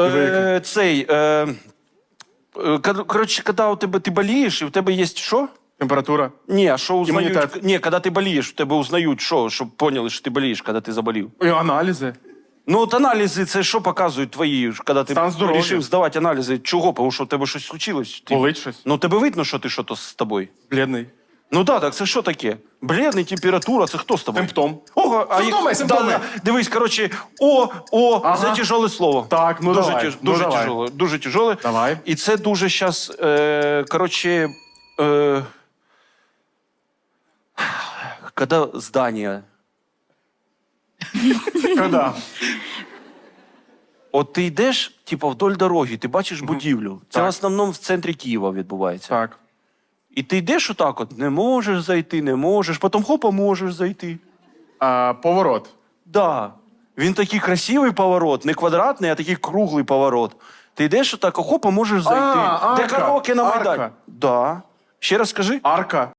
Е, цей. Е, е, кор- коротше, коли у тебе ти болієш, і в тебе є що? Температура. Ні, а що узнають? Імунітет. Ні, коли ти болієш, в тебе узнають що, щоб поняли, що ти болієш, коли ти заболів. І аналізи. Ну, от аналізи, це що показують твої, коли ти Стан здоров'я. вирішив здавати аналізи? Чого? Тому що в тебе щось случилось? Ти... Болить щось. Ну, тебе видно, що ти що то з тобою. Блідний. Ну так, так це що таке? Бледний, температура, це хто з тобою? Симптом. Ого, а Симптоми, їх- симптоми. Да, да. Дивись, коротше, о, о, Ага. це тяжеле слово. Так, ну дуже давай, тяж- ну дуже давай. тяжеле, дуже тяжеле. Давай. І це дуже зараз, е, коротше, е, коли здання, Когда? от ти йдеш, типу, вдоль дороги, ти бачиш будівлю. Це Так. в основному в центрі Києва відбувається. Так. І ти йдеш отак, от, не можеш зайти, не можеш, потім хопа, можеш зайти. А, поворот. Да. Він такий красивий поворот, не квадратний, а такий круглий поворот. Ти йдеш отак, а хопа, можеш зайти. арка. Де караоке на Майдані? Арка. Да. Ще раз скажи. Арка.